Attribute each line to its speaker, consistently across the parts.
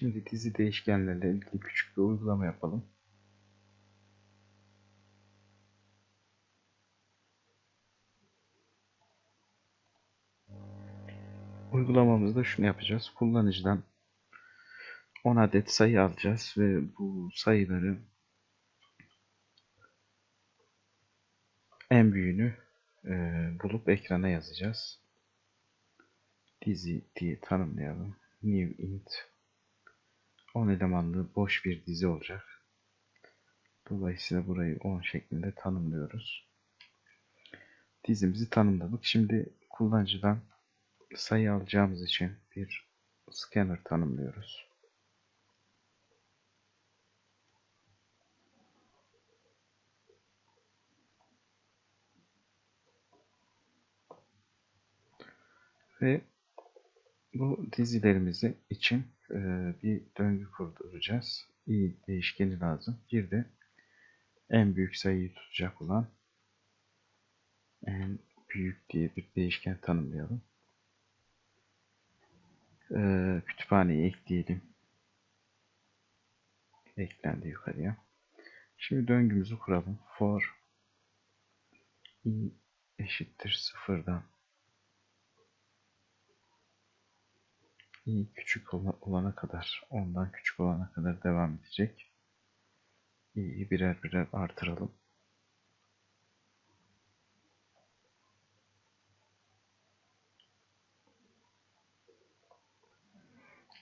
Speaker 1: Şimdi dizi değişkenlerle ilgili küçük bir uygulama yapalım. Uygulamamızda şunu yapacağız. Kullanıcıdan 10 adet sayı alacağız ve bu sayıları en büyüğünü e, bulup ekrana yazacağız. Dizi diye tanımlayalım. New int 10 elemanlı boş bir dizi olacak. Dolayısıyla burayı 10 şeklinde tanımlıyoruz. Dizimizi tanımladık. Şimdi kullanıcıdan sayı alacağımız için bir scanner tanımlıyoruz. Ve bu dizilerimizi için e, bir döngü kurduracağız. i değişkeni lazım. Bir de en büyük sayıyı tutacak olan en büyük diye bir değişken tanımlayalım. E, kütüphaneyi ekleyelim. Eklendi yukarıya. Şimdi döngümüzü kuralım. For i eşittir sıfırdan i küçük olana kadar, ondan küçük olana kadar devam edecek. i'yi birer birer artıralım.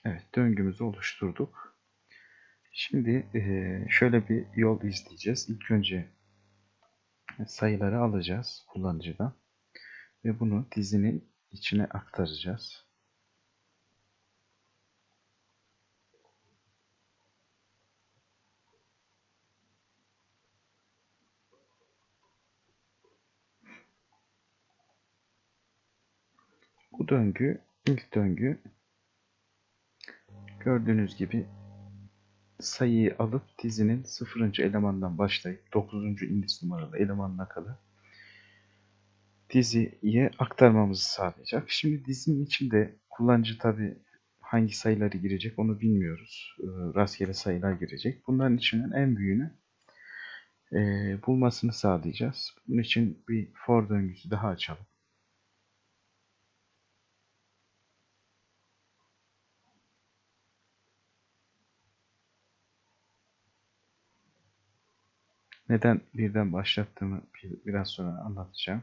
Speaker 1: Evet, döngümüzü oluşturduk. Şimdi şöyle bir yol izleyeceğiz. İlk önce sayıları alacağız kullanıcıdan ve bunu dizinin içine aktaracağız. Bu döngü, ilk döngü gördüğünüz gibi sayıyı alıp dizinin sıfırıncı elemandan başlayıp dokuzuncu indis numaralı elemanına kadar diziye aktarmamızı sağlayacak. Şimdi dizinin içinde kullanıcı tabi hangi sayıları girecek onu bilmiyoruz. Rastgele sayılar girecek. Bunların içinden en büyüğünü e, bulmasını sağlayacağız. Bunun için bir for döngüsü daha açalım. Neden birden başlattığımı biraz sonra anlatacağım.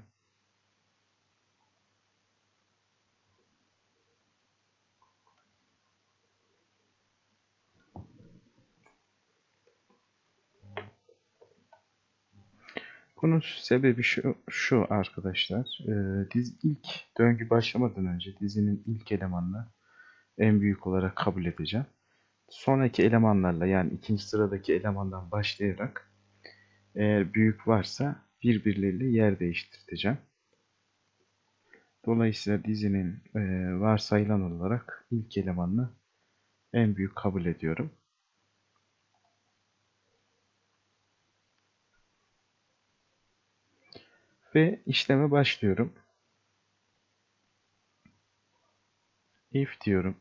Speaker 1: Bunun sebebi şu, şu arkadaşlar. E, diz ilk döngü başlamadan önce dizinin ilk elemanını en büyük olarak kabul edeceğim. Sonraki elemanlarla yani ikinci sıradaki elemandan başlayarak eğer büyük varsa birbirleriyle yer değiştireceğim. Dolayısıyla dizinin e, varsayılan olarak ilk elemanını en büyük kabul ediyorum. Ve işleme başlıyorum. If diyorum.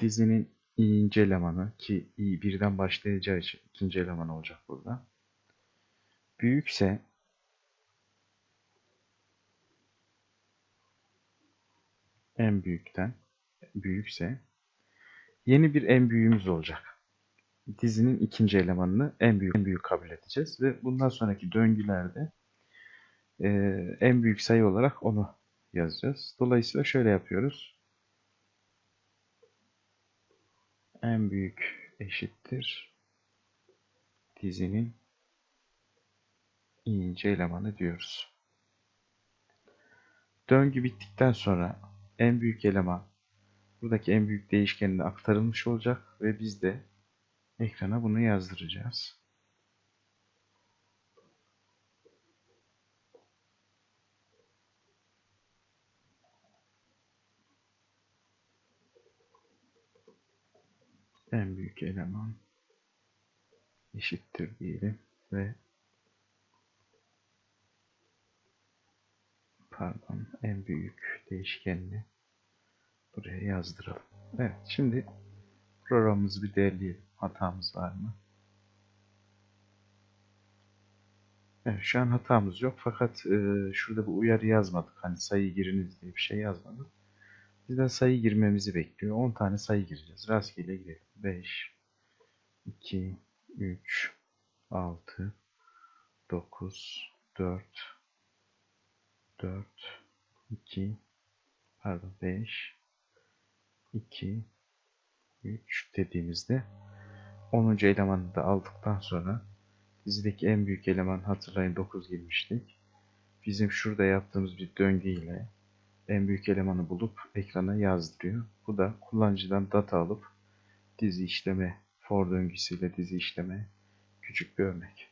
Speaker 1: Dizinin i'inci elemanı ki i birden başlayacağı için ikinci eleman olacak burada. Büyükse en büyükten büyükse yeni bir en büyüğümüz olacak. Dizinin ikinci elemanını en büyük en büyük kabul edeceğiz ve bundan sonraki döngülerde e, en büyük sayı olarak onu yazacağız. Dolayısıyla şöyle yapıyoruz. En büyük eşittir dizinin i'inci elemanı diyoruz. Döngü bittikten sonra en büyük eleman buradaki en büyük değişkenine aktarılmış olacak ve biz de ekrana bunu yazdıracağız. En büyük eleman eşittir diyelim ve pardon en büyük değişkenini Buraya yazdıralım. Evet şimdi programımızı bir derleyelim. Hatamız var mı? Evet şu an hatamız yok fakat e, şurada bir uyarı yazmadık. Hani sayı giriniz diye bir şey yazmadık. Bizden sayı girmemizi bekliyor. 10 tane sayı gireceğiz. Rastgele girelim. 5, 2, 3, 6, 9, 4, 4, 2, pardon 5, 2, 3 dediğimizde 10. elemanı da aldıktan sonra dizideki en büyük eleman hatırlayın 9 girmiştik. Bizim şurada yaptığımız bir döngü ile en büyük elemanı bulup ekrana yazdırıyor. Bu da kullanıcıdan data alıp dizi işleme, for döngüsüyle dizi işleme küçük bir örnek.